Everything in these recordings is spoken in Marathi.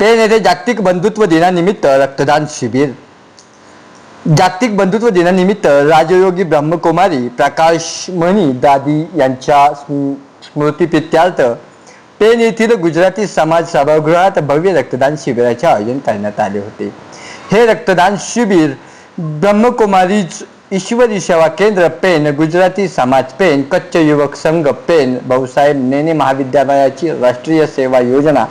पेण येथे जागतिक बंधुत्व दिनानिमित्त रक्तदान शिबिर. जागतिक बंधुत्व दिनानिमित्त राजयोगी ब्रह्मकुमारी प्रकाश मणी दादी यांच्या स्मृतीप्रित्यार्थ पेण पेन येथील गुजराती समाज सभागृहात भव्य रक्तदान शिबिराचे आयोजन करण्यात आले होते. हे रक्तदान शिबिर ब्रह्मकुमारीच ईश्वरी सेवा केंद्र पेन गुजराती समाज पेन कच्छ युवक संघ पेन भाऊसाहेब नेने महाविद्यालयाची राष्ट्रीय सेवा योजना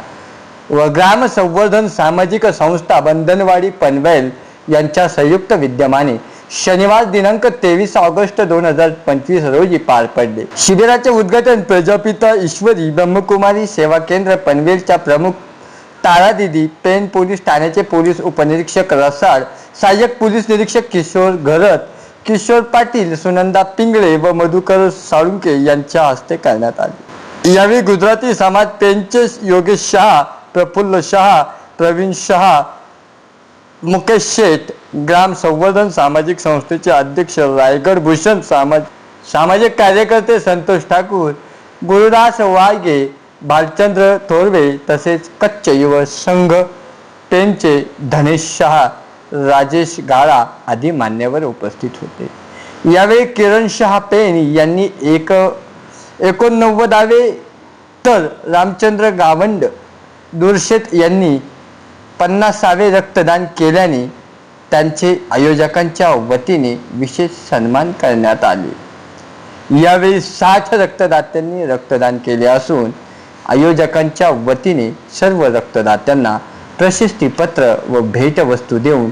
व ग्राम संवर्धन सामाजिक संस्था बंधनवाडी पनवेल यांच्या संयुक्त विद्यमाने शनिवार दिनांक तेवीस ऑगस्ट दोन हजार पंचवीस रोजी पार पडले. शिबिराचे उद्घाटन प्रजापिता ईश्वरी ब्रह्मकुमारी सेवा केंद्र पनवेलच्या प्रमुख तारादिदी पेन पोलीस ठाण्याचे पोलीस उपनिरीक्षक रसाळ सहाय्यक पोलीस निरीक्षक किशोर घरत किशोर पाटील सुनंदा पिंगळे व मधुकर साळुंके यांच्या हस्ते करण्यात आले. यावेळी गुजराती समाज पेनचे योगेश शहा प्रफुल्ल शहा प्रवीण शहा मुकेश शेठ ग्राम संवर्धन सामाजिक संस्थेचे अध्यक्ष रायगड भूषण सामाज सामाजिक कार्यकर्ते संतोष ठाकूर गुरुदास वाळगे भालचंद्र थोरवे तसेच कच्छ युवक संघ पेनचे धनेश शहा राजेश गाळा आदी मान्यवर उपस्थित होते. यावेळी किरण शहा पेन यांनी एक एकोणनव्वदावे तर रामचंद्र गावंड दुर्शेत यांनी पन्नासावे रक्तदान केल्याने त्यांचे आयोजकांच्या वतीने विशेष सन्मान करण्यात आले. यावेळी साठ रक्तदात्यांनी रक्तदान केले असून आयोजकांच्या वतीने सर्व रक्तदात्यांना प्रशस्तीपत्र व भेटवस्तू देऊन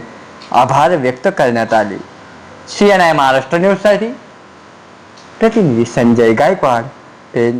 आभार व्यक्त करण्यात आले. सी एन आय महाराष्ट्र न्यूजसाठी प्रतिनिधी संजय गायकवाड पेन